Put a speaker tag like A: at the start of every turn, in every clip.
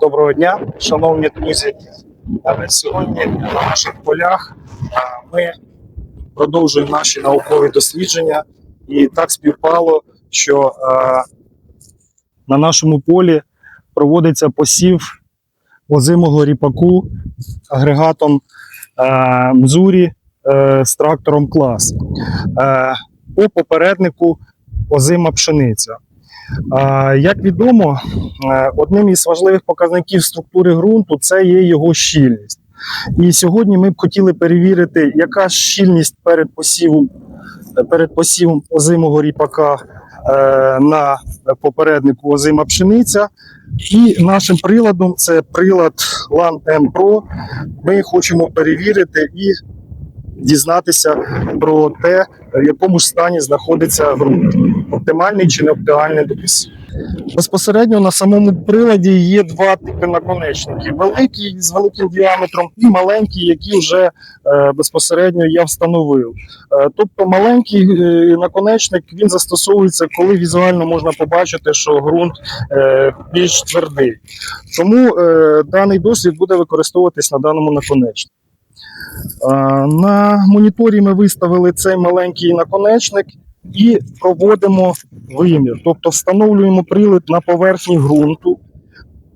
A: Доброго дня, шановні друзі. Е, Сьогодні на наших полях е, ми продовжуємо наші наукові дослідження, і так співпало, що е, на нашому полі проводиться посів озимого ріпаку агрегатом Мзурі з трактором клас. По попереднику озима пшениця. Як відомо, е, одним із важливих показників структури ґрунту це є його щільність. І сьогодні ми б хотіли перевірити, яка щільність перед посівом, е, перед посівом озимого ріпака е, на попереднику озима пшениця. І нашим приладом це прилад LAN M Pro. Ми хочемо перевірити і дізнатися про те, в якому ж стані знаходиться ґрунт. Оптимальний чи не оптимальний до посіву. Безпосередньо на самому приладі є два типи наконечників: великий з великим діаметром і маленький, які вже е, безпосередньо я встановив. Е, тобто маленький е, наконечник він застосовується, коли візуально можна побачити, що ґрунт е, більш твердий. Тому е, даний досвід буде використовуватись на даному наконечнику. Е, На моніторі ми виставили цей маленький наконечник і проводимо вимір. Тобто встановлюємо прилад на поверхні ґрунту,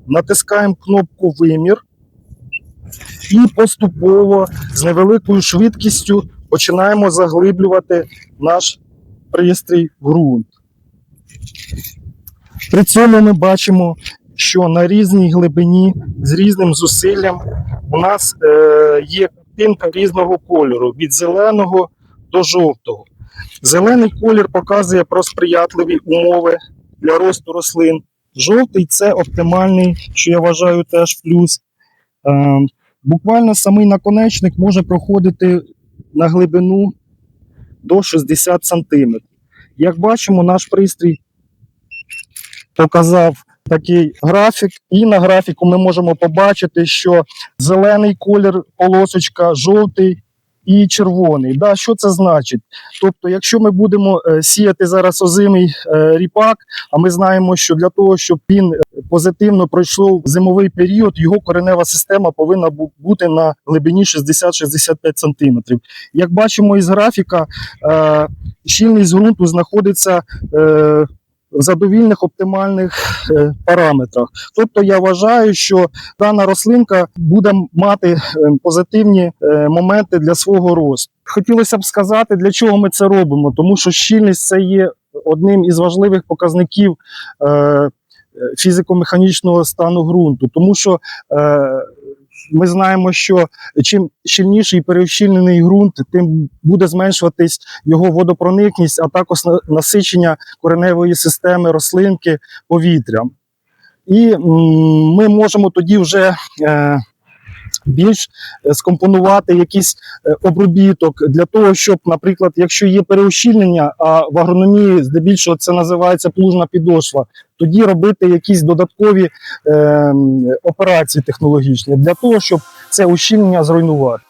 A: натискаємо кнопку вимір і поступово з невеликою швидкістю починаємо заглиблювати наш пристрій ґрунт. При цьому ми бачимо, що на різній глибині з різним зусиллям у нас е, є картинка різного кольору від зеленого до жовтого. Зелений колір показує про сприятливі умови для росту рослин. Жовтий це оптимальний, що я вважаю теж плюс. Е, буквально самий наконечник може проходити на глибину до 60 см. Як бачимо, наш пристрій показав такий графік, і на графіку ми можемо побачити, що зелений колір полосочка, жовтий і червоний. Да, що це значить? Тобто, якщо ми будемо е, сіяти зараз озимий е, ріпак, а ми знаємо, що для того, щоб він е, позитивно пройшов зимовий період, його коренева система повинна бути на глибині 60-65 см. Як бачимо із графіка, щільність ґрунту знаходиться. В задовільних оптимальних е, параметрах. Тобто я вважаю, що дана рослинка буде мати е, позитивні е, моменти для свого росту. Хотілося б сказати, для чого ми це робимо, тому що щільність це є одним із важливих показників фізико-механічного стану ґрунту, тому що ми знаємо, що чим щільніший перевщільнений ґрунт, тим буде зменшуватись його водопроникність, а також на- насичення кореневої системи рослинки повітрям. І ми можемо тоді вже е, більш е, скомпонувати якийсь е, обробіток для того, щоб, наприклад, якщо є переущільнення, а в агрономії здебільшого це називається плужна підошва, тоді робити якісь додаткові е, операції технологічні для того, щоб це ущільнення зруйнувати.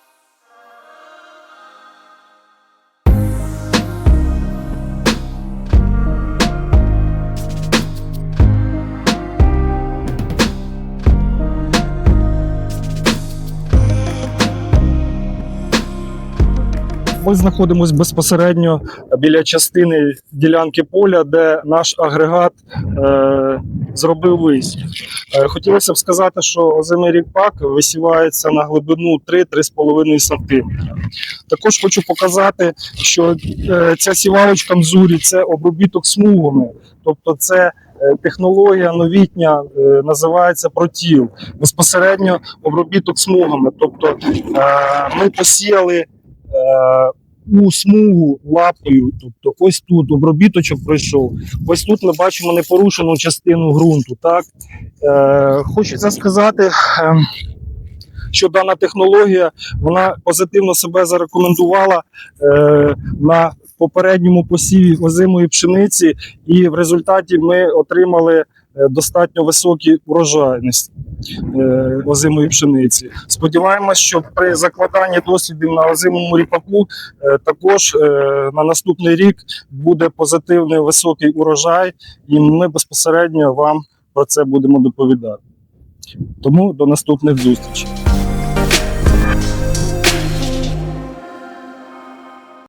A: Ми знаходимося безпосередньо біля частини ділянки поля, де наш агрегат е, зробив висів. Е, хотілося б сказати, що озимий ріпак висівається на глибину 3-3,5 см. Також хочу показати, що е, ця сівалочка Мзурі це обробіток смугами, тобто це е, технологія новітня, е, називається протіл. Безпосередньо обробіток смугами. Тобто е, ми посіяли у смугу лапою, тобто ось тут обробіточок пройшов. Ось тут ми бачимо непорушену частину ґрунту. Так? Е, хочеться сказати, е, що дана технологія вона позитивно себе зарекомендувала е, на попередньому посіві озимої пшениці, і в результаті ми отримали достатньо високі урожайності е, озимої пшениці. Сподіваємось, що при закладанні дослідів на озимому ріпаку е, також е, на наступний рік буде позитивний високий урожай, і ми безпосередньо вам про це будемо доповідати. Тому до наступних зустрічей.